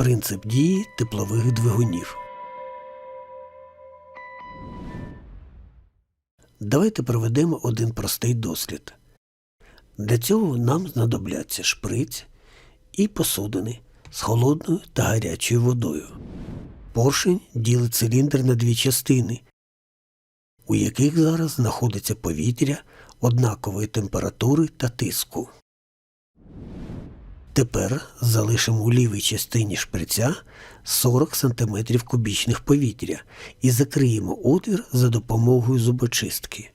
принцип дії теплових двигунів. Давайте проведемо один простий дослід. Для цього нам знадобляться шприць і посудини з холодною та гарячою водою. Поршень ділить циліндр на дві частини, у яких зараз знаходиться повітря однакової температури та тиску. Тепер залишимо у лівій частині шприця 40 см кубічних повітря і закриємо отвір за допомогою зубочистки.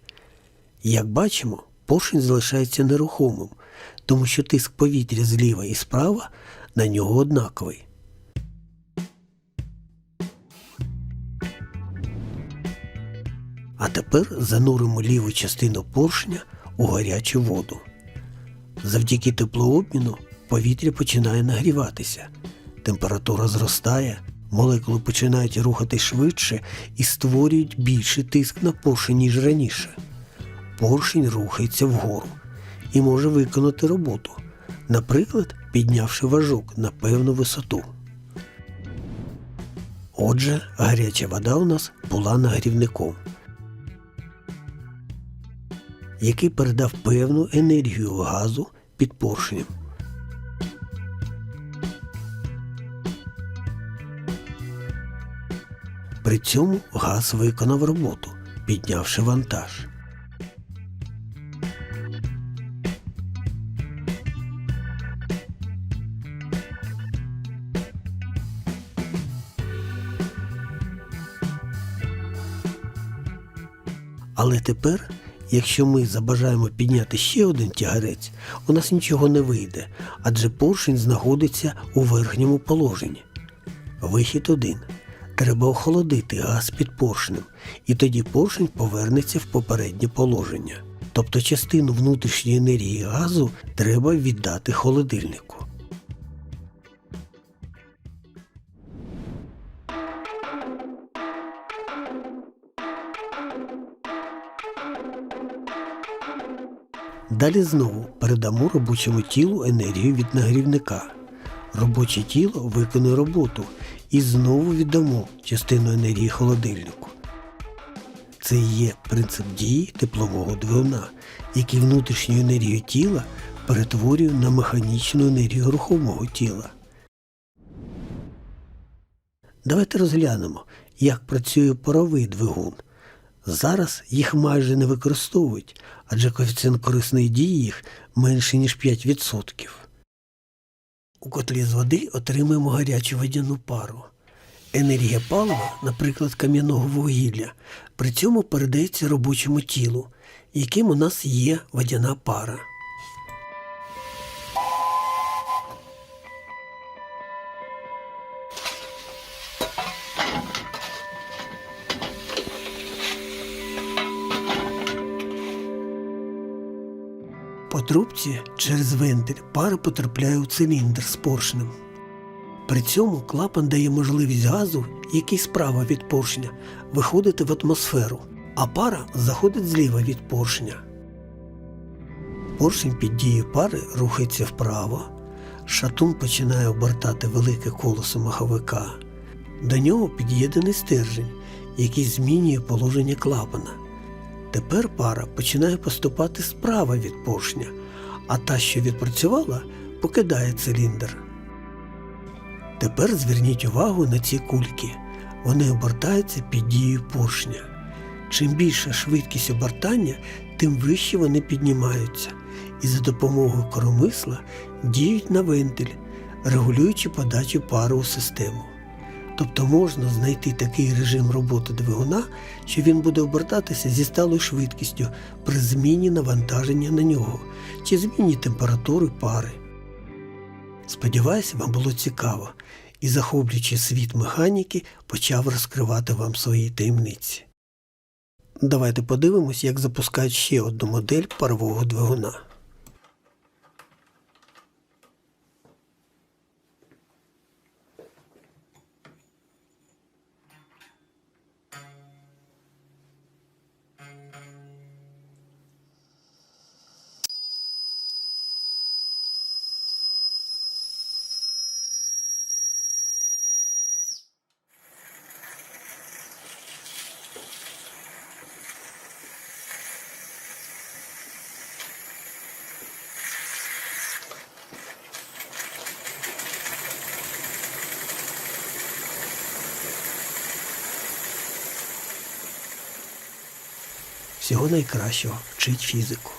Як бачимо, поршень залишається нерухомим, тому що тиск повітря зліва і справа на нього однаковий. А тепер зануримо ліву частину поршня у гарячу воду. Завдяки теплообміну повітря починає нагріватися, температура зростає, молекули починають рухати швидше і створюють більший тиск на поршень, ніж раніше. Поршень рухається вгору і може виконати роботу, наприклад, піднявши важок на певну висоту. Отже, гаряча вода у нас була нагрівником, який передав певну енергію газу під поршнем. При цьому газ виконав роботу, піднявши вантаж. Але тепер, якщо ми забажаємо підняти ще один тягарець, у нас нічого не вийде, адже поршень знаходиться у верхньому положенні. Вихід один. Треба охолодити газ під поршнем, і тоді поршень повернеться в попереднє положення. Тобто частину внутрішньої енергії газу треба віддати холодильнику. Далі знову передамо робочому тілу енергію від нагрівника. Робоче тіло виконує роботу і знову віддамо частину енергії холодильнику. Це є принцип дії теплового двигуна, який внутрішню енергію тіла перетворює на механічну енергію рухомого тіла. Давайте розглянемо, як працює паровий двигун. Зараз їх майже не використовують, адже коефіцієнт корисної дії їх менше, ніж 5%. У котлі з води отримуємо гарячу водяну пару. Енергія палива, наприклад, кам'яного вугілля, при цьому передається робочому тілу, яким у нас є водяна пара. По трубці через вентиль пара потрапляє у циліндр з поршнем. При цьому клапан дає можливість газу, який справа від поршня, виходити в атмосферу, а пара заходить зліва від поршня. Поршень під дією пари рухається вправо. Шатун починає обертати велике колесо маховика. До нього під'єднаний стержень, який змінює положення клапана. Тепер пара починає поступати справа від поршня, а та, що відпрацювала, покидає циліндр. Тепер зверніть увагу на ці кульки. Вони обертаються під дією поршня. Чим більша швидкість обертання, тим вище вони піднімаються і за допомогою коромисла діють на вентиль, регулюючи подачу пари у систему. Тобто можна знайти такий режим роботи двигуна, що він буде обертатися зі сталою швидкістю при зміні навантаження на нього чи зміні температури пари. Сподіваюся, вам було цікаво і, захоплюючи світ механіки, почав розкривати вам свої таємниці. Давайте подивимось, як запускають ще одну модель парового двигуна. Всього найкращого. Вчить фізику.